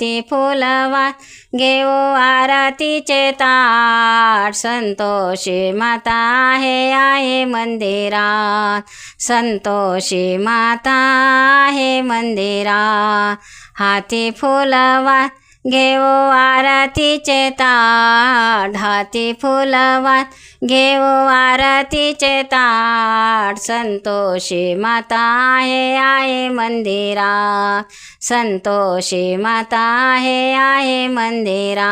हाती फुलवा घेऊ आरतीचे ताट. संतोषी माता आहे आहे मंदिरात. संतोषी माता आहे मंदिरात. हाती फुलवा घेऊ आरतीचे ताट हाती फुलवात घेऊ आरतीचे ताट संतोषी माता आहे आहे मंदिरा संतोषी माता आहे आहे मंदिरा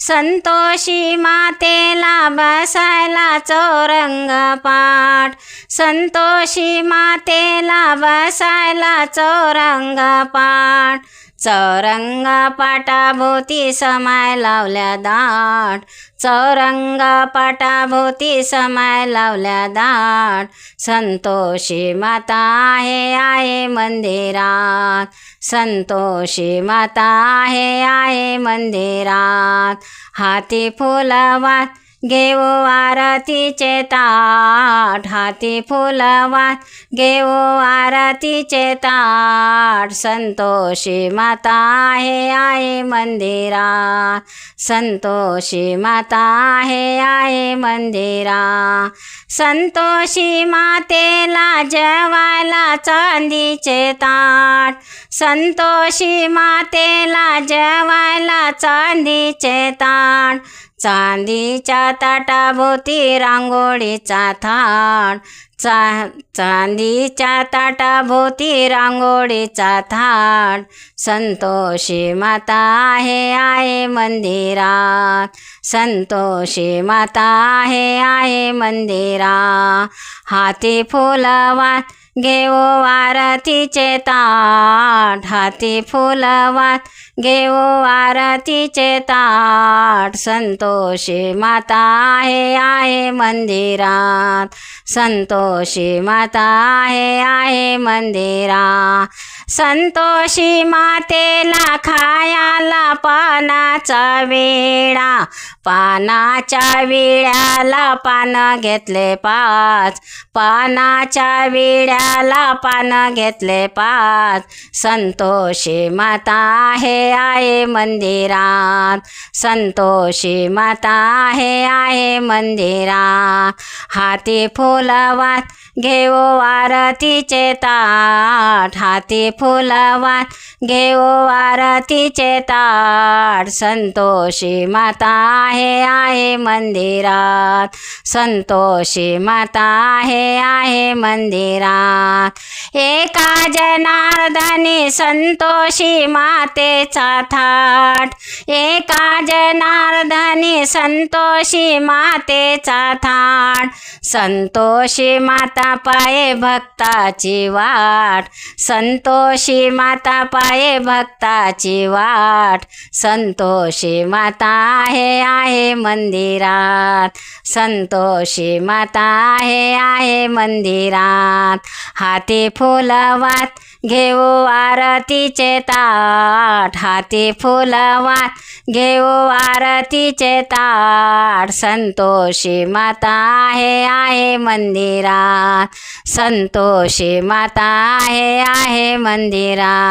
संतोषी मातेला बसायला चौरंग पाठ संतोषी मातेला बसायला चौरंग पाठ चौरंग पाटाभोवती समाय लावल्या दाट. चौरंग पाटाभोवती समाय लावल्या दाट. संतोषी माता आहे आहे मंदिरात. संतोषी माता आहे आहे मंदिरात. हाती फुलवात घेऊ आरतीचे ताट हाती फुलवात. घेऊ आरतीचे ताट संतोषी माता आहे आहे मंदिरा. संतोषी माता आहे आहे मंदिरा. संतोषी मातेला जेवायला चांदीचे ताट संतोषी मातेला जेवायला चांदीचे ताट चांदीच्या ताटाभोवती रांगोळीचा थाट चा चांदीच्या ताटाभोवती रांगोळीचा थाट संतोषी माता आहे आहे मंदिरात. संतोषी माता आहे आहे मंदिरा हाती फुलवात घेऊ आरतीचे ताट हाती फुलवात. घेऊ आरतीचे ताट संतोषी माता आहे आहे मंदिरात. संतोषी माता आहे आहे मंदिरात. संतोषी मातेला खायाला पानाचा वेळा पानाच्या विळ्याला पानं घेतले पाच पानाच्या विळ्याला पानं घेतले पाच. संतोषी माता आहे आहे मंदिरात संतोषी माता आहे आहे मंदिरात. हाती फुलवात घेऊ आरतीचे ताट हाती फुलवात घेऊ आरतीचे ताट. संतोषी माता आहे आहे मंदिरात. संतोषी माता आहे आहे मंदिरात. एका जनार्दनी संतोषी मातेचा थाट. एका जनार्दनी संतोषी मातेचा थाट. संतोषी माता पाये भक्ताची वाट. संतोषी माता पाये भक्ताची वाट. संतोषी माता आहे आहे मंदिरात. संतोषी माता आहे आहे मंदिरात. हाती फुलवात घेऊ आरतीचे ताट. हाती फुलवात घेऊ आरतीचे ताट. संतोषी माता आहे आहे मंदिरात. संतोषी माता आहे आहे मंदिरात. 만디라